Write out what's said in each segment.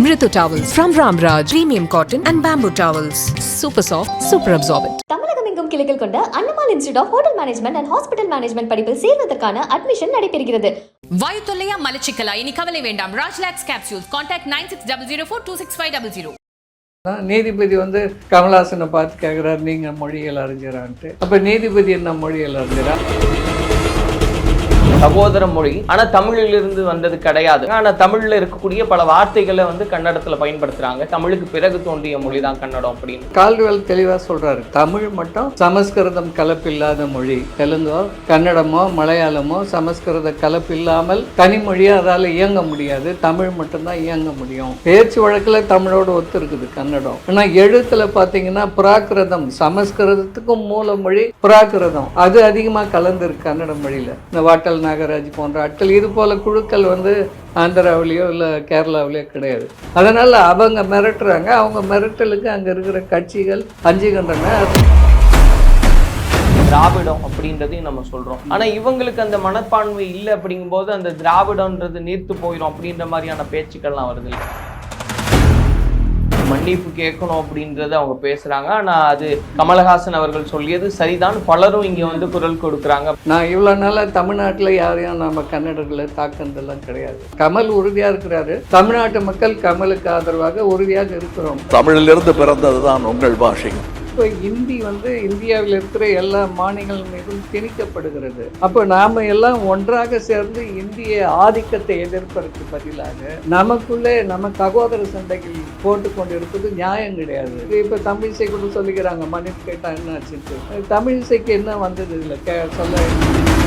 Mritu towels from Ramraj, premium cotton and bamboo towels. Super soft, super absorbent. தமிழகம் எங்கும் கிளைகள் கொண்ட Annamal institute of hotel management and hospital management படிப்பில் சேர்வதற்கான admission நடைபெறுகிறது. வாயு தொல்லையா மலச்சிக்கலா? இனி கவலை வேண்டாம். Rajlax capsules contact nine six double zero four two six five double zero நீதிபதி வந்து கமலாசனை பார்த்து கேட்குறாரு நீங்கள் மொழிகள் அறிஞரான்ட்டு. அப்போ நீதிபதி என்ன மொழிகள் அறிஞரா? சகோதர மொழி. ஆனா தமிழில் இருந்து வந்தது கிடையாது. ஆனா தமிழ்ல இருக்கக்கூடிய பல வார்த்தைகளை வந்து கன்னடத்துல பயன்படுத்துறாங்க. தமிழுக்கு பிறகு தோன்றிய மொழி தான் கன்னடம் அப்படின்னு. கால்டுவெல் தெளிவாக சொல்கிறாரு தமிழ் மட்டும் சமஸ்கிருதம் கலப்பில்லாத மொழி. தெலுங்கோ கன்னடமோ மலையாளமோ சமஸ்கிருத கலப்பில்லாமல் தனி மொழியாக அதால் இயங்க முடியாது. தமிழ் மட்டும்தான் இயங்க முடியும். பேச்சு வழக்கில் தமிழோடு ஒத்து இருக்குது கன்னடம். ஆனா எழுத்தில் பார்த்தீங்கன்னா பிராகிருதம் சமஸ்கிருதத்துக்கும் மூல மொழி பிராகிருதம் அது அதிகமாக கலந்துருக்கு கன்னட மொழியில். இந்த வாட்டல் நாகராஜ் போன்ற ஆட்கள். இது போல குழுக்கள் வந்து ஆந்திராவிலேயோ இல்லை கேரளாவிலேயோ கிடையாது. அதனால் அவங்க மிரட்டுறாங்க. அவங்க மிரட்டலுக்கு அங்கே இருக்கிற கட்சிகள் அஞ்சுகின்றன. திராவிடம் அப்படின்றதையும் நம்ம சொல்றோம். ஆனா இவங்களுக்கு அந்த மனப்பான்மை இல்லை அப்படிங்கும்போது அந்த திராவிடம்ன்றது நீர்த்து போயிடும் அப்படின்ற மாதிரியான பேச்சுக்கள்லாம் வருது இல்ல? மன்னிப்பு கேட்கணும் அப்படின்றத அவங்க பேசுறாங்க. ஆனா அது கமலஹாசன் அவர்கள் சொல்லியது சரிதான். பலரும் இங்க வந்து குரல் கொடுக்குறாங்க. நான் இவ்வளோ நாளாக தமிழ்நாட்டில் யாரையும் நம்ம கன்னடர்களை தாக்குனதெல்லாம் கிடையாது. கமல் உறுதியாக இருக்கிறாரு. தமிழ்நாட்டு மக்கள் கமலுக்கு ஆதரவாக உறுதியாக இருக்கிறோம். தமிழிலிருந்து பிறந்ததுதான் உங்கள் பாஷை இப்போ இந்தி வந்து இந்தியாவில் இருக்கிற எல்லா மாநிலங்கள் மீதும் திணிக்கப்படுகிறது. அப்போ நாம் எல்லாம் ஒன்றாக சேர்ந்து இந்திய ஆதிக்கத்தை எதிர்ப்பதற்கு பதிலாக நமக்குள்ளே நம்ம சகோதர சண்டைகள் போட்டு கொண்டு இருப்பது நியாயம் கிடையாது. இப்போ தமிழிசை கூட சொல்லிக்கிறாங்க மன்னிப்பு கேட்டால் என்ன ஆச்சுட்டு தமிழிசைக்கு என்ன வந்தது இல்லை கே சொல்ல.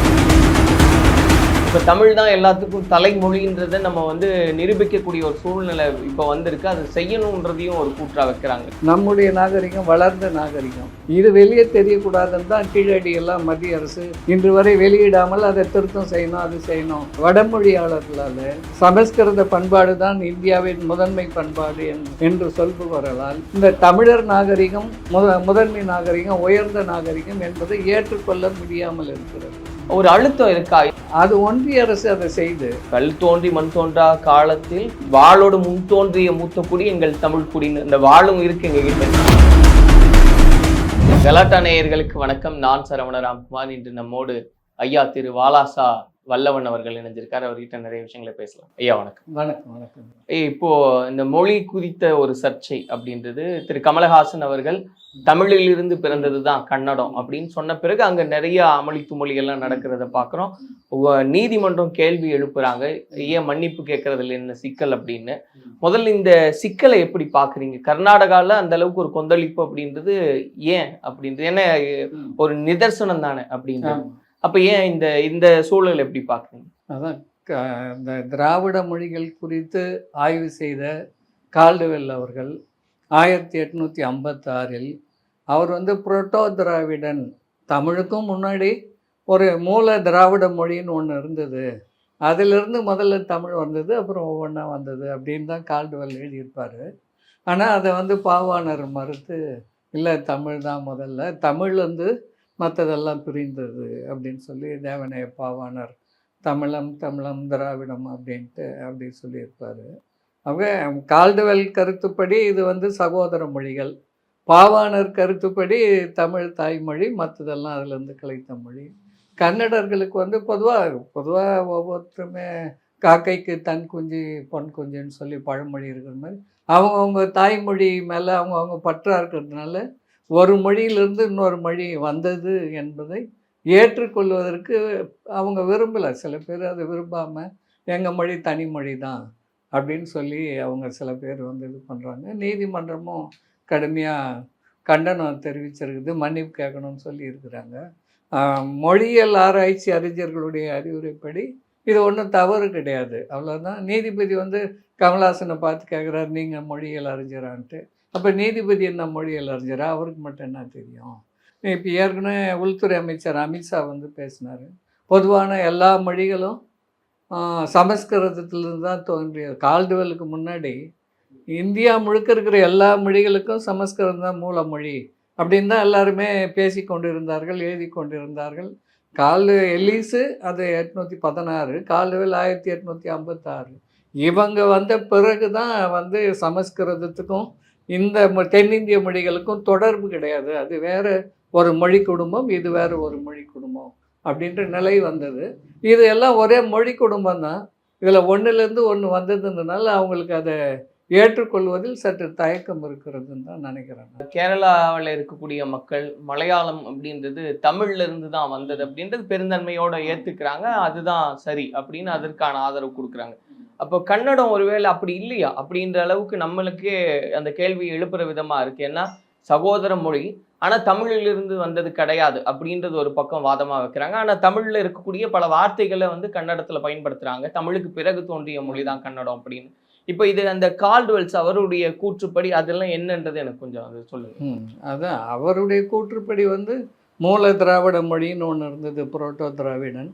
இப்போ தமிழ் தான் எல்லாத்துக்கும் தலைமொழின்றதை நம்ம வந்து நிரூபிக்கக்கூடிய ஒரு சூழ்நிலை இப்போ வந்திருக்கு. அது செய்யணுன்றதையும் ஒரு கூற்றாக வைக்கிறாங்க. நம்முடைய நாகரிகம் வளர்ந்த நாகரிகம். இது வெளியே தெரியக்கூடாதுன்னு தான் கீழடி எல்லாம் மத்திய அரசு இன்று வரை வெளியிடாமல் அதை திருத்தம் செய்யணும் அது செய்யணும். வடமொழியாளர்களால் சமஸ்கிருத பண்பாடு தான் இந்தியாவின் முதன்மை பண்பாடு என்று- என்று சொல்பவர்களால் இந்த தமிழர் நாகரிகம் முத முதன்மை நாகரிகம் உயர்ந்த நாகரிகம் என்பதை ஏற்றுக்கொள்ள முடியாமல் இருக்கிறது. ஒரு அழுத்தம் இருக்கா? அது ஒன்றிய அரசு அதை செய்து. கல் தோன்றி மண் தோன்றா காலத்தில் வாளோடு முன் தோன்றிய மூத்த குடி எங்கள் தமிழ் குடின்னு இந்த வாளும் இருக்கு எங்க கிட்ட கலாட்டா நேயர்களுக்கு வணக்கம். நான் சரவண ராம்குமார். இன்று நம்மோடு ஐயா திரு வாலாசா வல்லவன் அவர்கள் இணைஞ்சிருக்காரு. அவர்கிட்ட நிறைய விஷயங்களை பேசலாம். ஐயா வணக்கம். வணக்கம் வணக்கம். இப்போ இந்த மொழி குறித்த ஒரு சர்ச்சை அப்படின்றது திரு கமலஹாசன் அவர்கள் தமிழில் இருந்து பிறந்தது தான் கன்னடம் அப்படின்னு சொன்ன பிறகு அங்க நிறைய அமளி துமளிகள்லாம் நடக்கிறத பார்க்குறோம். நீதிமன்றம் கேள்வி எழுப்புறாங்க. ஏன் மன்னிப்பு கேட்கறதுல என்ன சிக்கல் அப்படின்னு. முதல்ல இந்த சிக்கலை எப்படி பாக்குறீங்க கர்நாடகால அந்த அளவுக்கு ஒரு கொந்தளிப்பு அப்படின்றது ஏன் அப்படின்றது? என்ன ஒரு நிதர்சனம் தானே அப்படின்றது. அப்போ ஏன் இந்த இந்த சூழல் எப்படி பார்க்குறீங்க அதான் க- இந்த திராவிட மொழிகள் குறித்து ஆய்வு செய்த கால்டுவெல் அவர்கள் ஆயிரத்தி எட்நூற்றி ஐம்பத்தாறில் அவர் வந்து புரோட்டோ திராவிடன். தமிழுக்கும் முன்னாடி ஒரு மூல திராவிட மொழின்னு ஒன்று இருந்தது. அதிலிருந்து முதல்ல தமிழ் வந்தது அப்புறம் ஒவ்வொன்றா வந்தது அப்படின்னு தான் கால்டுவெல் எழுதியிருப்பார். ஆனால் அதை வந்து பாவாணர் மறுத்து இல்லை தமிழ் தான் முதல்ல. தமிழ் வந்து மற்றதெல்லாம் பிரிந்தது அப்படின்னு சொல்லி தேவனைய பாவாணர் தமிழம் தமிழம் திராவிடம் அப்படின்ட்டு அப்படி சொல்லியிருப்பார். அவங்க கால்டுவெல் கருத்துப்படி இது வந்து சகோதர மொழிகள். பாவாணர் கருத்துப்படி தமிழ் தாய்மொழி மற்றதெல்லாம் அதுலேருந்து கலைத்த மொழி. கன்னடர்களுக்கு வந்து பொதுவாக பொதுவாக ஒவ்வொருத்தருமே காக்கைக்கு தன் குஞ்சு பொன் குஞ்சுன்னு சொல்லி பழமொழி இருக்கிற மாதிரி அவங்கவுங்க தாய்மொழி மேலே அவங்கவுங்க பற்றா இருக்கிறதுனால ஒரு மொழியிலிருந்து இன்னொரு மொழி வந்தது என்பதை ஏற்றுக்கொள்வதற்கு அவங்க விரும்பலை. சில பேர் அதை விரும்பாமல் எங்கள் மொழி தனி மொழி தான் அப்படின்னு சொல்லி அவங்க சில பேர் வந்து இது பண்ணுறாங்க நீதிமன்றமும் கடுமையாக கண்டனம் தெரிவிச்சிருக்குது. மன்னிப்பு கேட்கணும்னு சொல்லி இருக்கிறாங்க. மொழியியல் ஆராய்ச்சி அறிஞர்களுடைய அறிவுரைப்படி இது ஒன்றும் தவறு கிடையாது. அவ்வளோதான் நீதிபதி வந்து கமலாசனை பார்த்து கேட்குறாரு நீங்கள் மொழியியல் அறிஞரான்ட்டு. அப்போ நீதிபதி என்ன மொழியில் அறிஞரா அவருக்கு மட்டும் என்ன தெரியும்? இப்போ ஏற்கனவே உள்துறை அமைச்சர் அமித்ஷா வந்து பேசினார். பொதுவான எல்லா மொழிகளும் சமஸ்கிருதத்திலிருந்து தான் தோன்றியது. கால்டுவெலுக்கு முன்னாடி இந்தியா முழுக்க இருக்கிற எல்லா மொழிகளுக்கும் சமஸ்கிருதம் தான் மூல மொழி அப்படின்னு தான் எல்லாருமே பேசி கொண்டிருந்தார்கள் எழுதி கொண்டிருந்தார்கள். கால் எல்லீஸு அது எட்நூற்றி பதினாறு கால்டுவெல் ஆயிரத்தி எட்நூற்றி ஐம்பத்தாறு. இவங்க வந்த பிறகு தான் வந்து சமஸ்கிருதத்துக்கும் இந்த மொ- தென்னிந்திய மொழிகளுக்கும் தொடர்பு கிடையாது. அது வேற ஒரு மொழி குடும்பம் இது வேறு ஒரு மொழி குடும்பம் அப்படின்ற நிலை வந்தது. இது எல்லாம் ஒரே மொழி குடும்பம் தான். இதில் ஒன்றுலேருந்து ஒன்று வந்ததுன்றனால அவங்களுக்கு அதை ஏற்றுக்கொள்வதில் சற்று தயக்கம் இருக்கிறதுன்னு தான் நினைக்கிறேன் கேரளாவில் இருக்கக்கூடிய மக்கள் மலையாளம் அப்படின்றது தமிழ்ல இருந்து தான் வந்தது அப்படின்றது பெருந்தன்மையோட ஏற்றுக்கிறாங்க அதுதான் சரி அப்படின்னு அதற்கான ஆதரவு கொடுக்குறாங்க. அப்போ கன்னடம் ஒருவேளை அப்படி இல்லையா? அப்படின்ற அளவுக்கு நம்மளுக்கே அந்த கேள்வி எழுப்புற விதமா இருக்கு. ஏன்னா சகோதர மொழி ஆனா தமிழிலிருந்து வந்தது கிடையாது அப்படின்றது ஒரு பக்கம் வாதமா வைக்கிறாங்க. ஆனா தமிழ்ல இருக்கக்கூடிய பல வார்த்தைகளை வந்து கன்னடத்துல பயன்படுத்துறாங்க. தமிழுக்கு பிறகு தோன்றிய மொழி தான் கன்னடம் அப்படின்னு. இப்போ இது அந்த கால்டுவெல்ஸ் அவருடைய கூற்றுப்படி அதெல்லாம் என்னன்றது எனக்கு கொஞ்சம் அது சொல்லுங்க. அதான். அவருடைய கூற்றுப்படி வந்து மூல திராவிட மொழின்னு ஒன்று இருந்தது புரோட்டோ திராவிடன்.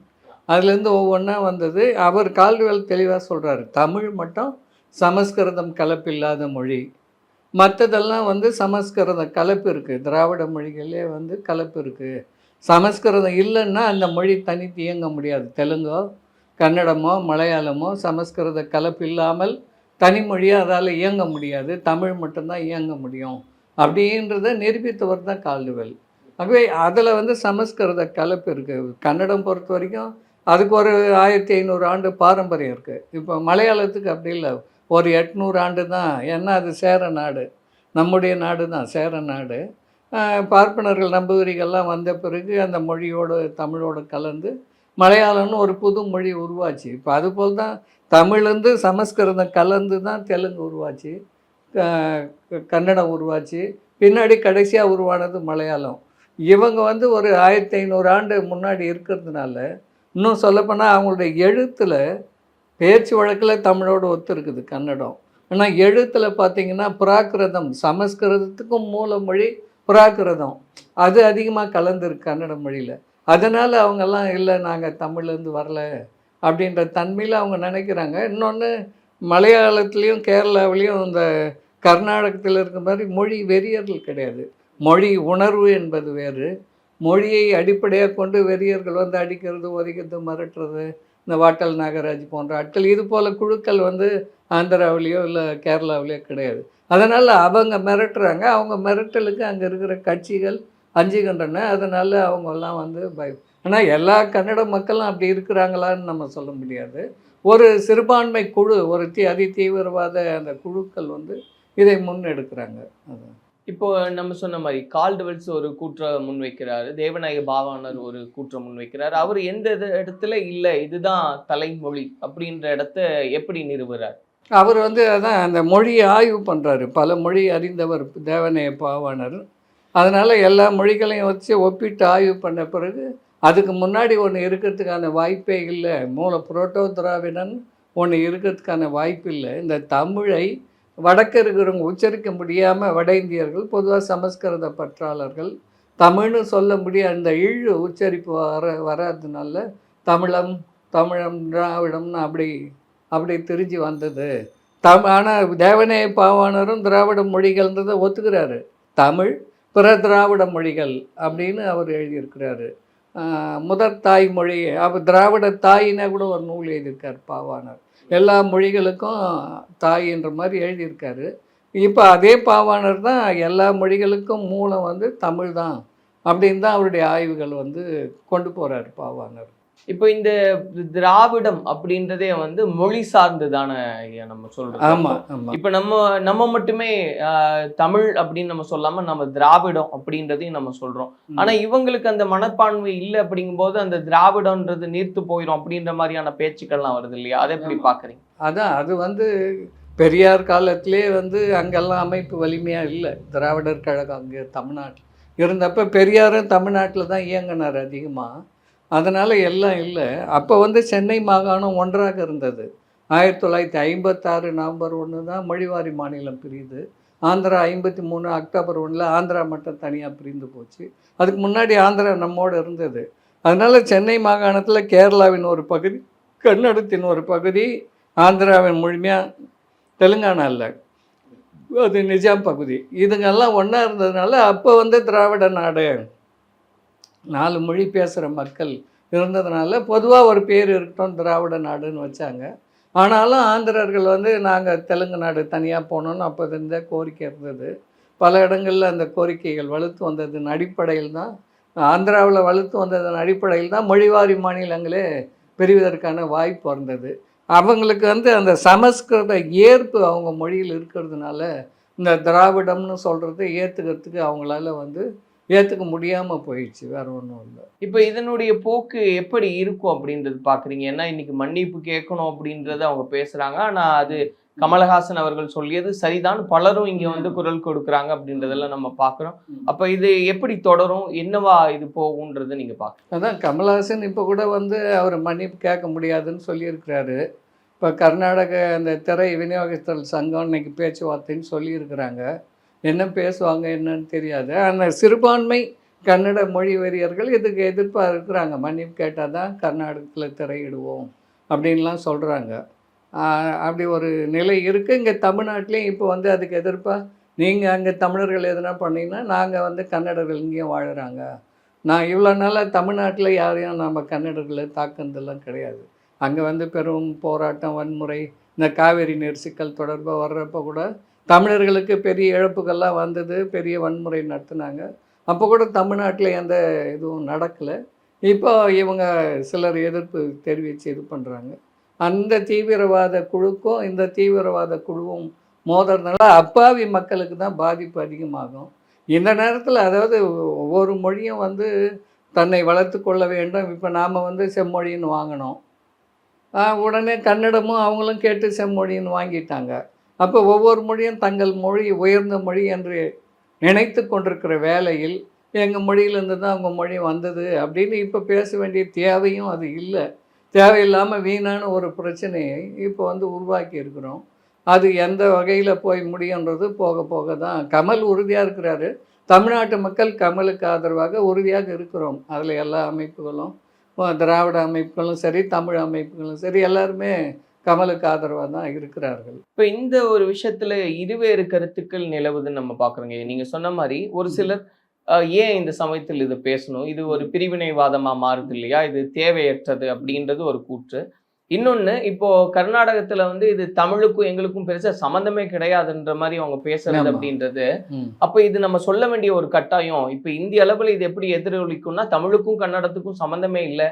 அதுலேருந்து ஒவ்வொன்றா வந்தது. அவர் கால்டுவெல் தெளிவாக சொல்கிறாரு தமிழ் மட்டும் சமஸ்கிருதம் கலப்பில்லாத மொழி. மற்றதெல்லாம் வந்து சமஸ்கிருத கலப்பு இருக்குது திராவிட மொழிகளே வந்து கலப்பு இருக்குது சமஸ்கிருதம் இல்லைன்னா அந்த மொழி தனித்து இயங்க முடியாது. தெலுங்கோ கன்னடமோ மலையாளமோ சமஸ்கிருத கலப்பு இல்லாமல் தனிமொழியாக அதால் இயங்க முடியாது. தமிழ் மட்டும்தான் இயங்க முடியும். அப்படின்றத நிரூபித்தவர் தான் கால்டுவெல் ஆகவே அதில் வந்து சமஸ்கிருத கலப்பு இருக்குது கன்னடம் பொறுத்த வரைக்கும் அதுக்கு ஒரு ஆயிரத்தி ஐநூறு ஆண்டு பாரம்பரியம் இருக்குது இப்போ மலையாளத்துக்கு அப்படி இல்லை. ஒரு எட்நூறு ஆண்டு தான். ஏன்னா அது சேர நாடு. நம்முடைய நாடு தான் சேர நாடு. பார்ப்பனர்கள் நம்பூதிரிகள்லாம் வந்த பிறகு அந்த மொழியோடு தமிழோடு கலந்து மலையாளம்னு ஒரு புது மொழி உருவாச்சு. இப்போ அதுபோல் தான் தமிழ்லேருந்து சமஸ்கிருதம் கலந்து தான் தெலுங்கு உருவாச்சு. கன்னடம் உருவாச்சு. பின்னாடி கடைசியாக உருவானது மலையாளம். இவங்க வந்து ஒரு ஆயிரத்தி ஐநூறு ஆண்டு முன்னாடி இருக்கிறதுனால இன்னும் சொல்லப்போனால் அவங்களுடைய எழுத்தில் பேச்சு வழக்கில் தமிழோடு ஒத்து இருக்குது கன்னடம். ஆனால் எழுத்தில் பார்த்தீங்கன்னா புராக்கிரதம் சமஸ்கிருதத்துக்கும் மூல மொழி புராக்கிரதம் அது அதிகமாக கலந்துருக்கு கன்னட மொழியில். அதனால் அவங்கெல்லாம் இல்லை நாங்கள் தமிழ்லேருந்து வரல அப்படின்ற தன்மையில் அவங்க நினைக்கிறாங்க. இன்னொன்று மலையாளத்துலேயும் கேரளாவிலையும் இந்த கர்நாடகத்தில் இருக்க மாதிரி மொழி வெறியர்கள் கிடையாது. மொழி உணர்வு என்பது வேறு. மொழியை அடிப்படையாக கொண்டு வெறியர்கள் வந்து அடிக்கிறது ஒதுக்கிறது மிரட்டுறது இந்த வாட்டல் நாகராஜ் போன்ற ஆட்கள் இது போல் குழுக்கள் வந்து ஆந்திராவிலேயோ இல்லை கேரளாவிலேயோ கிடையாது. அதனால் அவங்க மிரட்டுறாங்க. அவங்க மிரட்டலுக்கு அங்கே இருக்கிற கட்சிகள் அஞ்சுகின்றன. அதனால் அவங்கெல்லாம் வந்து பய ஆனால் எல்லா கன்னட மக்களும் அப்படி இருக்கிறாங்களான்னு நம்ம சொல்ல முடியாது. ஒரு சிறுபான்மை குழு ஒரு தீ அதி தீவிரவாத அந்த குழுக்கள் வந்து இதை முன்னெடுக்கிறாங்க. அதான். இப்போ நம்ம சொன்ன மாதிரி கால்டுவெல்ஸ் ஒரு கூற்ற முன்வைக்கிறாரு. தேவநாயக பாவாணர் ஒரு கூற்ற முன்வைக்கிறாரு. அவர் எந்த இது- இடத்துல இல்லை இதுதான் தலைமொழி அப்படின்ற இடத்த எப்படி நிறுவுறார்? அவர் வந்து அதான் அந்த மொழியை ஆய்வு பண்ணுறாரு பல மொழி அறிந்தவர் தேவநாயக பாவாணர். அதனால் எல்லா மொழிகளையும் வச்சு ஒப்பிட்டு ஆய்வு பண்ண பிறகு அதுக்கு முன்னாடி ஒன்று இருக்கிறதுக்கான வாய்ப்பே இல்லை. மூல புரோட்டோ திராவிடன் ஒன்று இருக்கிறதுக்கான வாய்ப்பு இல்லை. இந்த தமிழை வடக்கு இருக்கிறவங்க உச்சரிக்க முடியாமல் வட இந்தியர்கள் பொதுவாக சமஸ்கிருத பற்றாளர்கள் தமிழ்னு சொல்ல முடியாத அந்த இழு உச்சரிப்பு வர வராதுனால தமிழம் தமிழம் திராவிடம்னு அப்படி அப்படி திரிஞ்சு வந்தது. தம் ஆனால் தேவனே பாவாணரும் திராவிட மொழிகள்ன்றதை ஒத்துக்கிறாரு. தமிழ் பிற திராவிட மொழிகள் அப்படின்னு அவர் எழுதியிருக்கிறாரு. ஆஹ் முதற் தாய்மொழி அவர் திராவிட தாயினா கூட ஒரு நூல் எழுதியிருக்கார் பாவாணர். எல்லா மொழிகளுக்கும் தாயின்ற மாதிரி எழுதியிருக்காரு. இப்போ அதே பாவாணர் தான் எல்லா மொழிகளுக்கும் மூலம் வந்து தமிழ் தான் அப்படின்னு தான் அவருடைய ஆய்வுகள் வந்து கொண்டு போகிறார் பாவாணர். இப்போ இந்த திராவிடம் அப்படின்றதே வந்து மொழி சார்ந்து தானே ஐயா நம்ம சொல்றோம் ஆமாம் இப்ப நம்ம நம்ம மட்டுமே தமிழ் அப்படின்னு நம்ம சொல்லாம நம்ம திராவிடம் அப்படின்றதையும் நம்ம சொல்றோம். ஆனா இவங்களுக்கு அந்த மனப்பான்மை இல்லை அப்படிங்கும்போது அந்த திராவிடம்ன்றது நீர்த்து போயிடும் அப்படின்ற மாதிரியான பேச்சுக்கள்லாம் வருது இல்லையா? அதை எப்படி ஆமா. பாக்குறீங்க அதான் அது வந்து பெரியார் காலத்திலே வந்து அங்கெல்லாம் அமைப்பு வலிமையாக இல்லை. திராவிடர் கழகம் அங்கே தமிழ்நாட்டில். இருந்தப்ப பெரியாரும் தமிழ்நாட்டில் தான் இயங்கினார் அதிகமாக அதனால் எல்லாம் இல்லை. அப்போ வந்து சென்னை மாகாணம் ஒன்றாக இருந்தது. ஆயிரத்தி தொள்ளாயிரத்தி ஐம்பத்தாறு நவம்பர் ஒன்று தான் மொழிவாரி மாநிலம் பிரியுது. ஆந்திரா ஐம்பத்தி மூணு அக்டோபர் ஒன்றில் ஆந்திரா மட்டும் தனியாக பிரிந்து போச்சு. அதுக்கு முன்னாடி ஆந்திரா நம்மோடு இருந்தது. அதனால் சென்னை மாகாணத்தில் கேரளாவின் ஒரு பகுதி கன்னடத்தின் ஒரு பகுதி ஆந்திராவின் முழுமையாக தெலுங்கானா இல்லை. அது நிஜாம் பகுதி. இதுங்கெல்லாம் ஒன்றா இருந்ததுனால அப்போ வந்து திராவிட நாடு நாலு மொழி பேசுகிற மக்கள் இருந்ததுனால பொதுவாக ஒரு பேர் இருக்கட்டும் திராவிட நாடுன்னு வச்சாங்க. ஆனாலும் ஆந்திரர்கள் வந்து நாங்கள் தெலுங்கு நாடு தனியாக போகணுன்னு அப்போ இருந்த கோரிக்கை இருந்தது. பல இடங்களில் அந்த கோரிக்கைகள் வலுத்து வந்ததன் அடிப்படையில் தான் ஆந்திராவில் வலுத்து வந்ததன் அடிப்படையில் தான் மொழிவாரி மாநிலங்களே பெறுவதற்கான வாய்ப்பு இருந்தது. அவங்களுக்கு வந்து அந்த சமஸ்கிருத ஏற்பு அவங்க மொழியில் இருக்கிறதுனால இந்த திராவிடம்னு சொல்கிறது ஏற்றுக்கிறதுக்கு அவங்களால வந்து ஏற்றுக்க முடியாமல் போயிடுச்சு வேற ஒன்றும் இல்லை. இப்போ இதனுடைய போக்கு எப்படி இருக்கும் அப்படின்றது பாக்குறீங்க? ஏன்னா இன்னைக்கு மன்னிப்பு கேட்கணும் அப்படின்றத அவங்க பேசுறாங்க. ஆனா அது கமலஹாசன் அவர்கள் சொல்லியது சரிதான். பலரும் இங்க வந்து குரல் கொடுக்குறாங்க அப்படின்றதெல்லாம் நம்ம பாக்குறோம். அப்ப இது எப்படி தொடரும்? என்னவா இது போகும்ன்றதை நீங்க பாக்க அதான் கமல்ஹாசன் இப்போ கூட வந்து அவர் மன்னிப்பு கேட்க முடியாதுன்னு சொல்லியிருக்கிறாரு. இப்போ கர்நாடக அந்த திரை விநியோகஸ்தர் சங்கம் இன்னைக்கு பேச்சுவார்த்தைன்னு சொல்லியிருக்கிறாங்க. என்ன பேசுவாங்க என்னன்னு தெரியாது. ஆனால் சிறுபான்மை கன்னட மொழி வெறியர்கள் இதுக்கு எதிர்ப்பாக இருக்கிறாங்க. மன்னிப்பு கேட்டால் தான் கர்நாடகத்தில் திரையிடுவோம் அப்படின்லாம் சொல்கிறாங்க அப்படி ஒரு நிலை இருக்குது இங்கே தமிழ்நாட்டிலையும் இப்போ வந்து அதுக்கு எதிர்ப்பாக நீங்கள் அங்கே தமிழர்கள் எதனா பண்ணீங்கன்னா நாங்கள் வந்து கன்னடர்கள் இங்கேயும் வாழுறாங்க. நான் இவ்வளோ நாளாக தமிழ்நாட்டில் யாரையும் நம்ம கன்னடர்களை தாக்குனதெல்லாம் கிடையாது. அங்கே வந்து பெரும் போராட்டம் வன்முறை இந்த காவேரி நீர் சிக்கல் தொடர்பாக வர்றப்போ கூட தமிழர்களுக்கு பெரிய இழப்புகள்லாம் வந்தது பெரிய வன்முறை நடத்தினாங்க. அப்போ கூட தமிழ்நாட்டில் எந்த இதுவும் நடக்கலை. இப்போ இவங்க சிலர் எதிர்ப்பு தெரிவித்து இது பண்ணுறாங்க அந்த தீவிரவாத குழுக்கும் இந்த தீவிரவாத குழுவும் மோதுறதுனால அப்பாவி மக்களுக்கு தான் பாதிப்பு அதிகமாகும். இந்த நேரத்தில் அதாவது ஒவ்வொரு மொழியும் வந்து தன்னை வளர்த்து கொள்ள வேண்டும். இப்போ நாம் வந்து செம்மொழின்னு வாங்கினோம். உடனே கன்னடமும் அவங்களும் கேட்டு செம்மொழின்னு வாங்கிட்டாங்க. அப்போ ஒவ்வொரு மொழியும் தங்கள் மொழி உயர்ந்த மொழி என்று நினைத்து கொண்டிருக்கிற வேலையில் எங்கள் மொழியிலேருந்து தான் அவங்க மொழி வந்தது? அப்படின்னு இப்போ பேச வேண்டிய தேவையும் அது இல்லை. தேவையில்லாமல் வீணான ஒரு பிரச்சனையை இப்போ வந்து உருவாக்கி இருக்கிறோம். அது எந்த வகையில் போய் முடியுன்றது போக போக தான். கமல் உறுதியாக இருக்கிறாரு. தமிழ்நாட்டு மக்கள் கமலுக்கு ஆதரவாக உறுதியாக இருக்கிறோம். அதில் எல்லா அமைப்புகளும் திராவிட அமைப்புகளும் சரி தமிழ் அமைப்புகளும் சரி எல்லாருமே கமலுக்கு ஆதரவாக தான் இருக்கிறார்கள். இப்ப இந்த ஒரு விஷயத்துல இருவேறு கருத்துக்கள் நிலவுதுன்னு நம்ம பாக்குறோங்க. நீங்க சொன்ன மாதிரி ஒரு சிலர் ஏன் இந்த சமயத்தில் இதை பேசணும்? இது ஒரு பிரிவினைவாதமா மாறுது இல்லையா? இது தேவையற்றது அப்படின்றது ஒரு கூற்று. இன்னொன்னு இப்போ கர்நாடகத்துல வந்து இது தமிழுக்கும் எங்களுக்கும் பெருசா சம்மந்தமே கிடையாதுன்ற மாதிரி அவங்க பேசுறது. அப்படின்றது. அப்ப இது நம்ம சொல்ல வேண்டிய ஒரு கட்டாயம். இப்ப இந்திய அளவுல இது எப்படி எதிரொலிக்கும்னா தமிழுக்கும் கன்னடத்துக்கும் சம்மந்தமே இல்லை.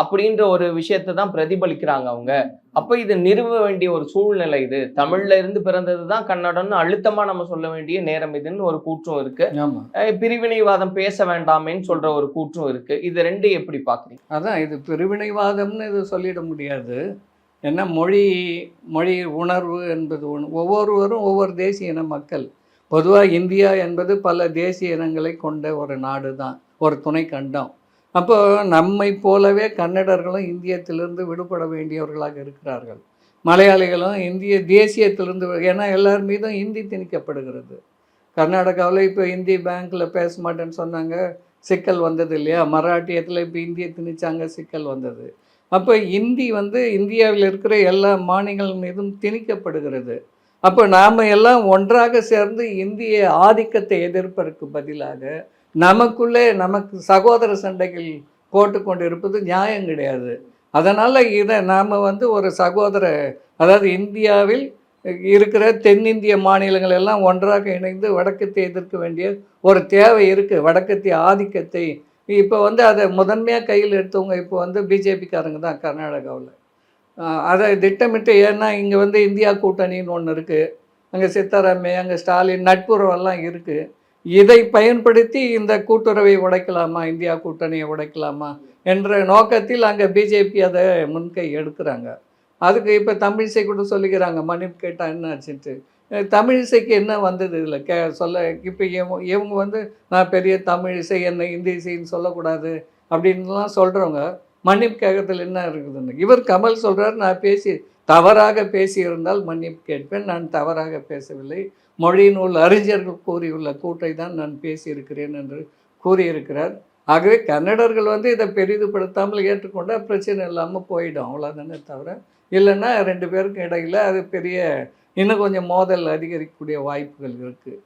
அப்படின்ற ஒரு விஷயத்தை தான் பிரதிபலிக்கிறாங்க அவங்க. அப்ப இது நிறுவ வேண்டிய ஒரு சூழ்நிலை இது. தமிழ்ல இருந்து பிறந்தது தான் கன்னடம்னு அழுத்தமா நம்ம சொல்ல வேண்டிய நேரம் இதுன்னு ஒரு கூற்றும் இருக்கு. பிரிவினைவாதம் பேச வேண்டாமேன்னு சொல்ற ஒரு கூற்றும் இருக்கு. இது ரெண்டு எப்படி பாக்குறீங்க? அதான் இது பிரிவினைவாதம்னு இது சொல்லிட முடியாது. ஏன்னா மொழி மொழி உணர்வு என்பது ஒன்று ஒவ்வொருவரும் ஒவ்வொரு தேசிய இன மக்கள். பொதுவாக இந்தியா என்பது பல தேசிய இனங்களை கொண்ட ஒரு நாடு தான் ஒரு துணை கண்டம் அப்போ நம்மை போலவே கன்னடர்களும் இந்தியத்திலிருந்து விடுபட வேண்டியவர்களாக இருக்கிறார்கள். மலையாளிகளும் இந்திய தேசியத்திலிருந்து ஏன்னா எல்லார் மீதும் இந்தி திணிக்கப்படுகிறது. கர்நாடகாவில் இப்போ இந்தி பேங்க்கில் பேச மாட்டேன்னு சொன்னாங்க சிக்கல் வந்தது இல்லையா? மராட்டியத்தில் இப்போ இந்தியை திணிச்சாங்க சிக்கல் வந்தது. அப்போ இந்தி வந்து இந்தியாவில் இருக்கிற எல்லா மாநிலங்கள் மீதும் திணிக்கப்படுகிறது. அப்போ நாம் எல்லாம் ஒன்றாக சேர்ந்து இந்திய ஆதிக்கத்தை எதிர்ப்பதற்கு பதிலாக நமக்குள்ளே நமக்கு சகோதர சண்டைகள் போட்டுக்கொண்டு இருப்பது நியாயம் கிடையாது. அதனால் இதை நாம் வந்து ஒரு சகோதர அதாவது இந்தியாவில் இருக்கிற தென்னிந்திய மாநிலங்கள் எல்லாம் ஒன்றாக இணைந்து வடக்கத்தை எதிர்க்க வேண்டிய ஒரு தேவை இருக்குது வடக்கத்திய ஆதிக்கத்தை இப்போ வந்து அதை முதன்மையாக கையில் எடுத்தவங்க இப்போ வந்து பிஜேபிக்காரங்க தான் கர்நாடகாவில். அதை திட்டமிட்டு ஏன்னா இங்கே வந்து இந்தியா கூட்டணின்னு ஒன்று இருக்குது அங்கே சித்தாராமையா அங்கே ஸ்டாலின் நட்புறவெல்லாம் இருக்குது இதை பயன்படுத்தி இந்த கூட்டுறவை உடைக்கலாமா இந்தியா கூட்டணியை உடைக்கலாமா என்ற நோக்கத்தில் அங்கே பிஜேபி அதை முன்கை எடுக்கிறாங்க. அதுக்கு இப்போ தமிழிசை கூட சொல்லிக்கிறாங்க மன்னிப்பு கேட்டால் என்ன ஆச்சுன்ட்டு. தமிழிசைக்கு என்ன வந்தது இதில்? கே சொல்ல இப்போ இவங்க இவங்க வந்து நான் பெரிய தமிழிசை என்ன இந்தி இசைன்னு சொல்லக்கூடாது அப்படின்லாம் சொல்கிறவங்க மன்னிப்பு கேட்கறதுல என்ன இருக்குதுன்னு. இவர் கமல் சொல்கிறார் நான் பேசி தவறாக பேசியிருந்தால் மன்னிப்பு கேட்பேன். நான் தவறாக பேசவில்லை. மொழியின் உள்ள அறிஞர்கள் கூறியுள்ள கூட்டை தான் நான் பேசியிருக்கிறேன் என்று கூறியிருக்கிறார். ஆகவே கன்னடர்கள் வந்து இதை பெரிதுபடுத்தாமல் ஏற்றுக்கொண்டால் பிரச்சனை இல்லாமல் போயிடும். அவ்வளோதானே தவிர இல்லைன்னா ரெண்டு பேருக்கும் இடையில அது பெரிய இன்னும் கொஞ்சம் மோதல் அதிகரிக்கக்கூடிய வாய்ப்புகள் இருக்குது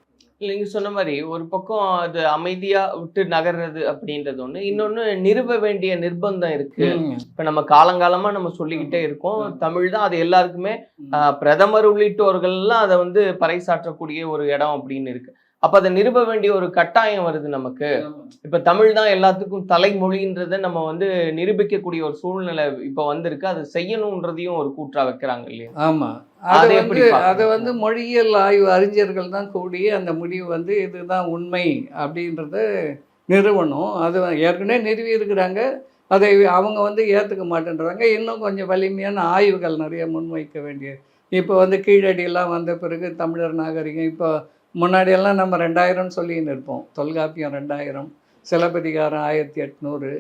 நீங்க சொன்ன மாதிரி ஒரு பக்கம் அது அமைதியா விட்டு நகர்றது அப்படின்றது ஒண்ணு. இன்னொன்னு நிறுவ வேண்டிய நிர்பந்தம் இருக்கு. இப்ப நம்ம காலங்காலமா நம்ம சொல்லிக்கிட்டே இருக்கோம். தமிழ் தான் அது எல்லாருக்குமே பிரதமர் உள்ளிட்டோர்கள் எல்லாம் அதை வந்து பறைசாற்றக்கூடிய ஒரு இடம் அப்படின்னு இருக்கு. அப்ப அதை நிறுவ வேண்டிய ஒரு கட்டாயம் வருது நமக்கு. இப்ப தமிழ் தான் எல்லாத்துக்கும் தலைமொழின்றதை நம்ம வந்து நிரூபிக்கக்கூடிய ஒரு சூழ்நிலை இப்ப வந்திருக்கு. அதை செய்யணுன்றதையும் ஒரு கூற்றா வைக்கிறாங்க இல்லையா? ஆமா. அதை வந்து? அதை வந்து மொழியியல் ஆய்வு அறிஞர்கள் தான் கூடி அந்த முடிவு வந்து இதுதான் உண்மை அப்படின்றத நிறுவனம் அது ஏற்கனவே நிறுவி இருக்கிறாங்க அதை அவங்க வந்து ஏற்றுக்க மாட்டேன்றாங்க. இன்னும் கொஞ்சம் வலிமையான ஆய்வுகள் நிறைய முன்வைக்க வேண்டிய இப்போ வந்து கீழடியெல்லாம் வந்த பிறகு தமிழர் நாகரிகம் இப்போ முன்னாடியெல்லாம் நம்ம ரெண்டாயிரம்னு சொல்லின்னு இருப்போம். தொல்காப்பியம் ரெண்டாயிரம் சிலப்பதிகாரம் ஆயிரத்தி எட்நூறு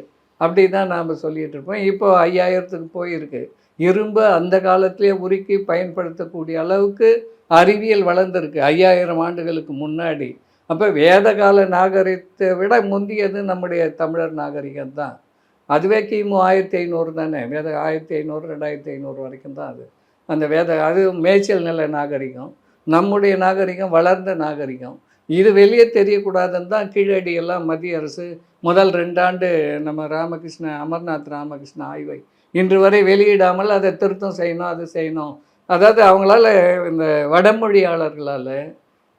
அப்படி தான் நாம் சொல்லிகிட்டு இருப்போம். இப்போ ஐயாயிரத்துக்கு போயிருக்கு. இரும்பு அந்த காலத்திலே உருக்கி பயன்படுத்தக்கூடிய அளவுக்கு அறிவியல் வளர்ந்துருக்கு. ஐயாயிரம் ஆண்டுகளுக்கு முன்னாடி. அப்போ வேத கால நாகரிகத்தை விட முந்தியது நம்முடைய தமிழர் நாகரிகம் தான். அதுவே கிமு ஆயிரத்தி ஐநூறு தானே? வேத ஆயிரத்தி ஐநூறு ரெண்டாயிரத்தி ஐநூறு வரைக்கும் தான் அது. அந்த வேத அது மேய்ச்சல் நில நாகரிகம். நம்முடைய நாகரிகம் வளர்ந்த நாகரிகம். இது வெளியே தெரியக்கூடாதுன்னு தான் கீழடியெல்லாம் மத்திய அரசு முதல் ரெண்டாண்டு நம்ம ராமகிருஷ்ண அமர்நாத் ராமகிருஷ்ண ஆய்வை இன்று வரை வெளியிடாமல் அதை திருத்தம் செய்யணும் அது செய்யணும். அதாவது அவங்களால இந்த வடமொழியாளர்களால்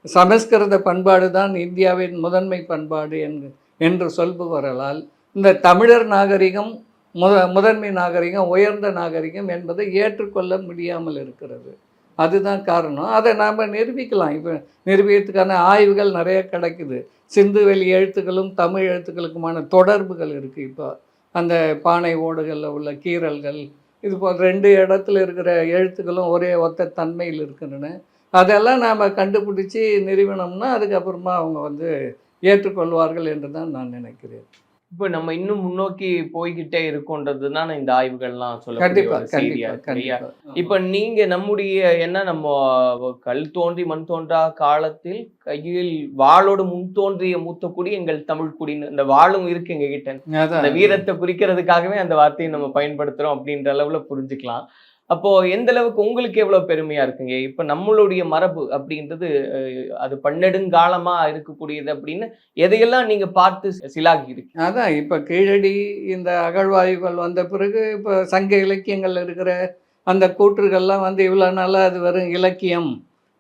சமஸ்கிருத பண்பாடு தான் இந்தியாவின் முதன்மை பண்பாடு என்று என்று சொல்பவர்களால் இந்த தமிழர் நாகரிகம் முத முதன்மை நாகரிகம் உயர்ந்த நாகரிகம் என்பதை ஏற்றுக்கொள்ள முடியாமல் இருக்கிறது. அதுதான் காரணம். அதை நாம் நிரூபிக்கலாம். இப்போ நிரூபிக்கிறதுக்கான ஆய்வுகள் நிறைய கிடைக்குது. சிந்து வெளி எழுத்துக்களும் தமிழ் எழுத்துக்களுக்குமான தொடர்புகள் இருக்குது இப்போ அந்த பானை ஓடுகளில் உள்ள கீறல்கள் இது போல் ரெண்டு இடத்துல இருக்கிற எழுத்துக்களும் ஒரே ஒத்த தன்மையில் இருக்கின்றன. அதெல்லாம் நாம் கண்டுபிடிச்சி நிறுவனம்னா அதுக்கப்புறமா அவங்க வந்து ஏற்றுக்கொள்வார்கள் என்று தான் நான் நினைக்கிறேன். இப்ப நம்ம இன்னும் முன்னோக்கி போய்கிட்டே இருக்கோன்றது தான் இந்த ஆய்வுகள்லாம் சொல்ல இப்ப நீங்க நம்முடைய என்ன நம்ம கல் தோன்றி மண் தோன்றா காலத்தில் கையில் வாளோடு முன் தோன்றிய மூத்த குடி எங்கள் தமிழ் குடின்னு இந்த வாளும் இருக்கு எங்க கிட்ட அந்த வீரத்தை குறிக்கிறதுக்காகவே அந்த வார்த்தையை நம்ம பயன்படுத்துறோம் அப்படின்ற அளவுல புரிஞ்சுக்கலாம். அப்போ எந்த அளவுக்கு உங்களுக்கு எவ்வளவு பெருமையா இருக்குங்க? இப்ப நம்மளுடைய மரபு அப்படின்றது அது பன்னெடுங்காலமா இருக்கக்கூடியது அப்படின்னு எதையெல்லாம் நீங்க பார்த்து சிலாகி இருக்கு அதான் இப்போ கீழடி இந்த அகழ்வாய்வுகள் வந்த பிறகு இப்போ சங்க இலக்கியங்கள்ல இருக்கிற அந்த கூற்றுகள்லாம் வந்து இவ்வளோ நாளாக அது வெறும் இலக்கியம்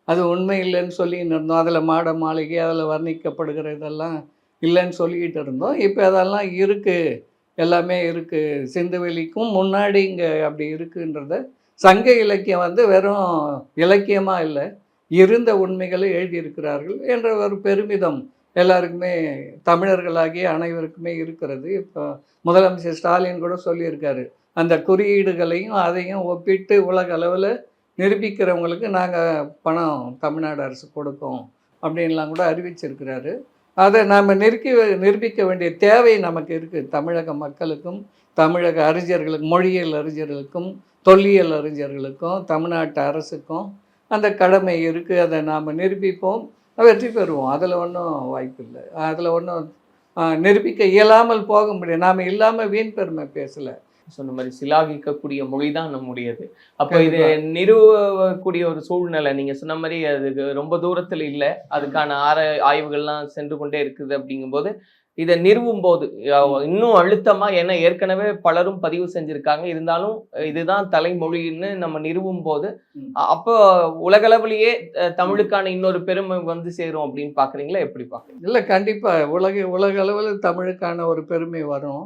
அது உண்மை இல்லைன்னு சொல்லின்னு இருந்தோம். அதில் மாட மாளிகை அதில் வர்ணிக்கப்படுகிற இதெல்லாம் இல்லைன்னு சொல்லிக்கிட்டு இருந்தோம். இப்போ அதெல்லாம் இருக்குது எல்லாமே இருக்குது சிந்துவெளிக்கும் முன்னாடி இங்கே அப்படி இருக்குன்றத சங்க இலக்கியம் வந்து வெறும் இலக்கியமாக இல்லை இருந்த உண்மைகளை எழுதியிருக்கிறார்கள் என்ற ஒரு பெருமிதம் எல்லாருக்குமே தமிழர்களாகிய அனைவருக்குமே இருக்கிறது. இப்போ முதலமைச்சர் ஸ்டாலின் கூட சொல்லியிருக்காரு அந்த குறியீடுகளையும் அதையும் ஒப்பிட்டு உலக அளவில் நிரூபிக்கிறவங்களுக்கு நாங்கள் பணம் தமிழ்நாடு அரசு கொடுக்கும் அப்படின்லாம் கூட அறிவிச்சிருக்கிறாரு. அதை நாம் நிறுக்கி நிரூபிக்க வேண்டிய தேவை நமக்கு இருக்குது தமிழக மக்களுக்கும் தமிழக அறிஞர்களுக்கும் மொழியியல் அறிஞர்களுக்கும் தொல்லியல் அறிஞர்களுக்கும் தமிழ்நாட்டு அரசுக்கும் அந்த கடமை இருக்குது அதை நாம் நிரூபிப்போம் வெற்றி பெறுவோம். அதில் ஒன்றும் வாய்ப்பு இல்லை. அதில் ஒன்றும் நிரூபிக்க இயலாமல் போக முடியும் நாம் இல்லாமல் வீண் பெருமை பேசலை. சொன்ன மாதிரி சிலாகிக்கக்கூடிய மொழி தான் நம்முடையது. அப்போ இது கண்டிப்பா. நிறுவக்கூடிய ஒரு சூழ்நிலை நீங்க சொன்ன மாதிரி அதுக்கு ரொம்ப தூரத்துல இல்லை. அதுக்கான ஆர ஆய்வுகள்லாம் சென்று கொண்டே இருக்குது அப்படிங்கும்போது இதை நிறுவும் போது இன்னும் அழுத்தமா ஏன்னா ஏற்கனவே பலரும் பதிவு செஞ்சிருக்காங்க. இருந்தாலும் இதுதான் தலைமொழின்னு நம்ம நிறுவும் போது அப்போ உலகளவிலேயே தமிழுக்கான இன்னொரு பெருமை வந்து சேரும் அப்படின்னு பாக்குறீங்களா? எப்படி பாக்குறீங்க? இல்லை கண்டிப்பாக உலக உலக அளவில் தமிழுக்கான ஒரு பெருமை வரும்.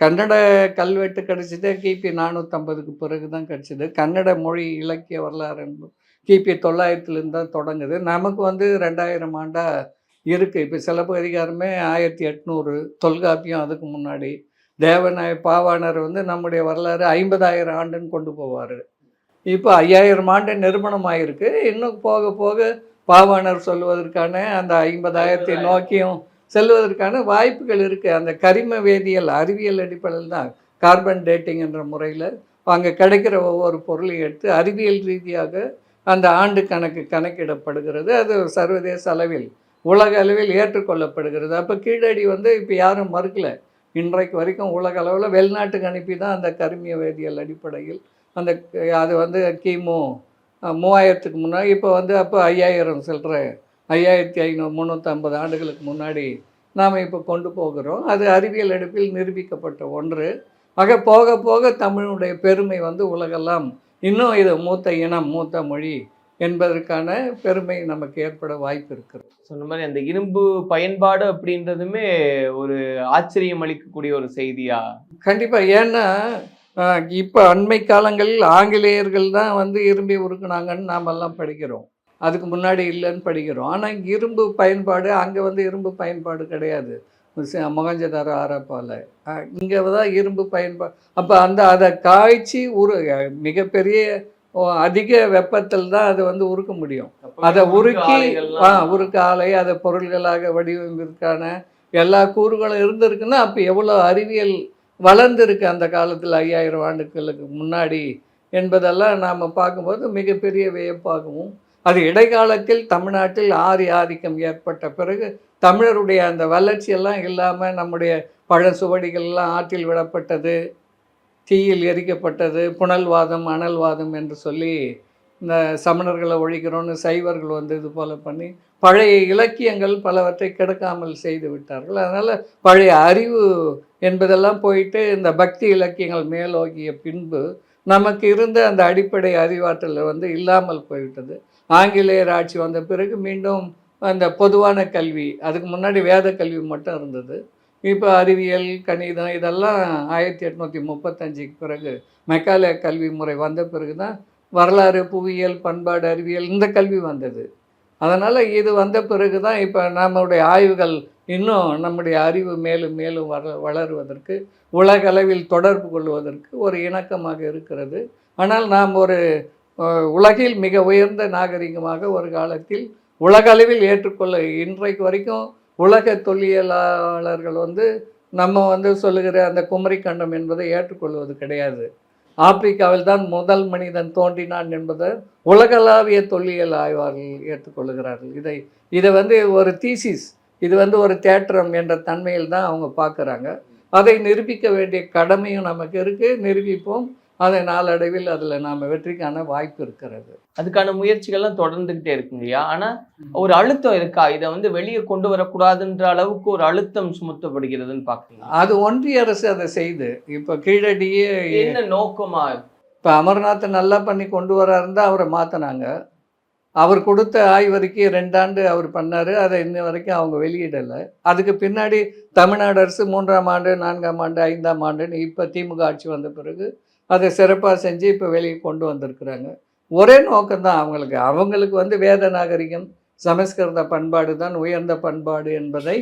கன்னட கல்வெட்டு கிடச்சதே கிபி நானூற்றம்பதுக்கு பிறகு தான் கிடச்சிது. கன்னட மொழி இலக்கிய வரலாறு என்பது கிபி தொள்ளாயிரத்துலேருந்து தான் தொடங்குது. நமக்கு வந்து ரெண்டாயிரம் ஆண்டாக இருக்குது இப்போ சிலப்பதிகாரமே ஆயிரத்தி எட்நூறு தொல்காப்பியம் அதுக்கு முன்னாடி. தேவநாய பாவாணர் வந்து நம்முடைய வரலாறு ஐம்பதாயிரம் ஆண்டுன்னு கொண்டு போவார். இப்போ ஐயாயிரம் ஆண்டு நிறுவனம் ஆயிருக்கு. இன்னும் போக போக பாவாணர் சொல்லுவதற்கான அந்த ஐம்பதாயிரத்தை நோக்கியும் செல்வதற்கான வாய்ப்புகள் இருக்குது அந்த கரிம வேதியியல் அறிவியல் அடிப்படையில் தான் கார்பன் டேட்டிங் என்ற முறையில் அங்கே கிடைக்கிற ஒவ்வொரு பொருளையும் எடுத்து அறிவியல் ரீதியாக அந்த ஆண்டு கணக்கு கணக்கிடப்படுகிறது. அது சர்வதேச அளவில் உலக அளவில் ஏற்றுக்கொள்ளப்படுகிறது. அப்போ கீழடி வந்து இப்போ யாரும் மறுக்கல. இன்றைக்கு வரைக்கும் உலக அளவில் வெளிநாட்டுக்கு அனுப்பி தான் அந்த கருமிய வேதியியல் அடிப்படையில் அந்த அது வந்து கிமு மூவாயிரத்துக்கு முன்னாடி இப்போ வந்து அப்போ ஐயாயிரம் சில்லற ஐயாயிரத்தி ஐநூறு முந்நூற்றம்பது ஆண்டுகளுக்கு முன்னாடி நாம் இப்போ கொண்டு போகிறோம். அது அறிவியல் எடுப்பில் நிரூபிக்கப்பட்ட ஒன்று. ஆக போக போக தமிழுடைய பெருமை வந்து உலகெல்லாம் இன்னும் இது மூத்த இனம் மூத்த மொழி என்பதற்கான பெருமை நமக்கு ஏற்பட வாய்ப்பு இருக்கிறது. சொன்ன மாதிரி அந்த இரும்பு பயன்பாடு அப்படின்றதுமே ஒரு ஆச்சரியம் அளிக்கக்கூடிய ஒரு செய்தியா? கண்டிப்பாக ஏன்னா இப்போ அண்மை காலங்களில் ஆங்கிலேயர்கள் தான் வந்து இரும்பை உருக்குனாங்கன்னு நாம் எல்லாம் படிக்கிறோம். அதுக்கு முன்னாடி இல்லைன்னு படிக்கிறோம். ஆனால் இரும்பு பயன்பாடு அங்கே வந்து இரும்பு பயன்பாடு கிடையாது. மொகஞ்சதாரோ ஆரப்பால இங்கே தான் இரும்பு பயன்பாடு அப்போ அந்த அதை காய்ச்சி உரு மிகப்பெரிய அதிக வெப்பத்தில் தான் அதை வந்து உருக்க முடியும். அதை உருக்கி ஆ உருக்கு ஆலை அதை பொருள்களாக வடிவமைப்பதற்கான எல்லா கூறுகளும் இருந்திருக்குன்னா அப்போ எவ்வளோ அறிவியல் வளர்ந்துருக்கு அந்த காலத்தில் ஐயாயிரம் ஆண்டுகளுக்கு முன்னாடி என்பதெல்லாம் நாம் பார்க்கும்போது மிகப்பெரிய வியப்பாகவும் அது இடைக்காலத்தில் தமிழ்நாட்டில் ஆரி ஆதிக்கம் ஏற்பட்ட பிறகு தமிழருடைய அந்த வளர்ச்சியெல்லாம் இல்லாமல் நம்முடைய பழசுவடிகள்லாம் ஆற்றில் விடப்பட்டது தீயில் எரிக்கப்பட்டது புனல்வாதம் அனல்வாதம் என்று சொல்லி இந்த சமணர்களை ஒழிக்கிறோன்னு சைவர்கள் வந்து இது போல் பண்ணி பழைய இலக்கியங்கள் பலவற்றை கெடுக்காமல் செய்து விட்டார்கள். அதனால் பழைய அறிவு என்பதெல்லாம் போயிட்டு இந்த பக்தி இலக்கியங்கள் மேலோகிய பின்பு நமக்கு இருந்த அந்த அடிப்படை அறிவாற்றல் வந்து இல்லாமல் போய்விட்டது. ஆங்கிலேயர் ஆட்சி வந்த பிறகு மீண்டும் அந்த பொதுவான கல்வி அதுக்கு முன்னாடி வேத கல்வி மட்டும் இருந்தது. இப்போ அறிவியல் கணிதம் இதெல்லாம் ஆயிரத்தி எட்நூற்றி முப்பத்தஞ்சுக்கு பிறகு மெக்காலே கல்வி முறை வந்த பிறகு தான் வரலாறு புவியியல் பண்பாடு அறிவியல் இந்த கல்வி வந்தது. அதனால் இது வந்த பிறகு தான் இப்போ நம்முடைய ஆய்வுகள் இன்னும் நம்முடைய அறிவு மேலும் மேலும் வள வளருவதற்கு உலகளவில் தொடர்பு கொள்வதற்கு ஒரு இணக்கமாக இருக்கிறது. ஆனால் நாம் ஒரு உலகில் மிக உயர்ந்த நாகரிகமாக ஒரு காலத்தில் உலகளவில் ஏற்றுக்கொள்ள இன்றைக்கு வரைக்கும் உலக தொல்லியலாளர்கள் வந்து நம்ம வந்து சொல்லுகிற அந்த குமரி கண்டம் என்பதை ஏற்றுக்கொள்வது கிடையாது. ஆப்பிரிக்காவில் தான் முதல் மனிதன் தோன்றினான் என்பதை உலகளாவிய தொல்லியல் ஆய்வாளர்கள் ஏற்றுக்கொள்கிறார்கள். இதை இதை வந்து ஒரு தீசிஸ் இது வந்து ஒரு தேற்றம் என்ற தன்மையில் தான் அவங்க பார்க்குறாங்க. அதை நிரூபிக்க வேண்டிய கடமையும் நமக்கு இருக்குது நிரூபிப்போம். அதை நாளடைவில் அதில் நாம் வெற்றிக்கான வாய்ப்பு இருக்கிறது. அதுக்கான முயற்சிகள்லாம் தொடர்ந்துகிட்டே இருக்குங்கய்யா ஆனா ஒரு அழுத்தம் இருக்கா? இதை வந்து வெளியே கொண்டு வரக்கூடாதுன்ற அளவுக்கு ஒரு அழுத்தம் சுமத்தப்படுகிறதுன்னு பாக்குறீங்க அது ஒன்றிய அரசு அதை செய்து. இப்போ கீழடியே என்ன நோக்கமா? இப்போ அமர்நாத்தை நல்லா பண்ணி கொண்டு வராருந்தா அவரை மாற்றினாங்க அவர் கொடுத்த ஆய்வறிக்கை ரெண்டாண்டு அவர் பண்ணார். அதை இன்ன வரைக்கும் அவங்க வெளியிடலை. அதுக்கு பின்னாடி தமிழ்நாடு அரசு மூன்றாம் ஆண்டு நான்காம் ஆண்டு ஐந்தாம் ஆண்டுன்னு இப்போ திமுக ஆட்சி வந்த பிறகு அதை சிறப்பாக செஞ்சு இப்போ வெளியே கொண்டு வந்திருக்கிறாங்க. ஒரே நோக்கம்தான் அவங்களுக்கு. அவங்களுக்கு வந்து வேத நாகரிகம் சமஸ்கிருத பண்பாடு தான் உயர்ந்த பண்பாடு என்பதை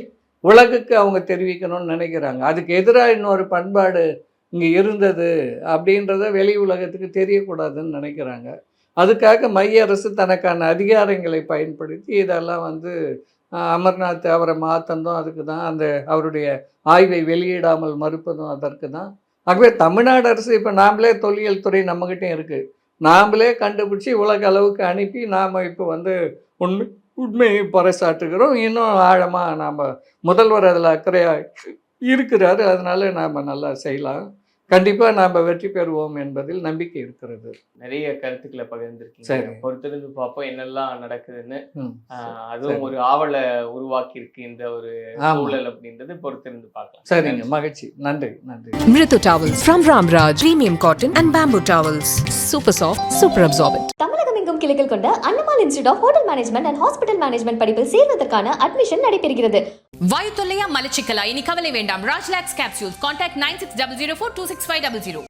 உலகுக்கு அவங்க தெரிவிக்கணும்னு நினைக்கிறாங்க. அதுக்கு எதிராக இன்னொரு பண்பாடு இங்கே இருந்தது அப்படின்றத வெளி உலகத்துக்கு தெரியக்கூடாதுன்னு நினைக்கிறாங்க. அதுக்காக மைய அரசு தனக்கான அதிகாரங்களை பயன்படுத்தி இதெல்லாம் வந்து அமர்நாத் அவரை மாற்றந்தும் அதுக்கு தான் அந்த அவருடைய ஆய்வை வெளியிடாமல் மறுப்பதும் அதற்கு தான் ஆகவே தமிழ்நாடு அரசு இப்போ நாமளே தொல்லியல் துறை நம்மகிட்டயும் இருக்குது நாமளே கண்டுபிடிச்சி உலக அளவுக்கு அனுப்பி நாம் இப்போ வந்து உண்மை உண்மையை பறைசாற்றுகிறோம். இன்னும் ஆழமாக நாம் முதல்வர் அதில் அக்கறையாக இருக்கிறாரு. அதனால நாம் நல்லா செய்யலாம். கண்டிப்பாக நாம் வெற்றி பெறுவோம் என்பதில் நம்பிக்கை இருக்கிறது. நிறைய கருத்துக்களை பகிர்ந்திருக்கீங்க. சரி. பொறுத்திருந்து பார்ப்போம் என்னெல்லாம் நடக்குதுன்னு. அதுவும். ஒரு ஆவலை உருவாக்கி இருக்கு இந்த ஒரு. சூழல் அப்படின்றது பொறுத்திருந்து பார்க்கலாம். சரிங்க. மகிழ்ச்சி. நன்றி. நன்றி. Mritu Towels from Ramraj, premium cotton and bamboo towels. Super soft, super absorbent. தமிழகம் எங்கும் கிளைகள் கொண்ட Annamal institute of hotel management and hospital management படிப்பில் சேர்வதற்கான அட்மிஷன் நடைபெறுகிறது. வாயு தொல்லையா மலச்சிக்கலா இனி கவலை வேண்டாம் Rajlax capsules contact nine six double zero four two six five double zero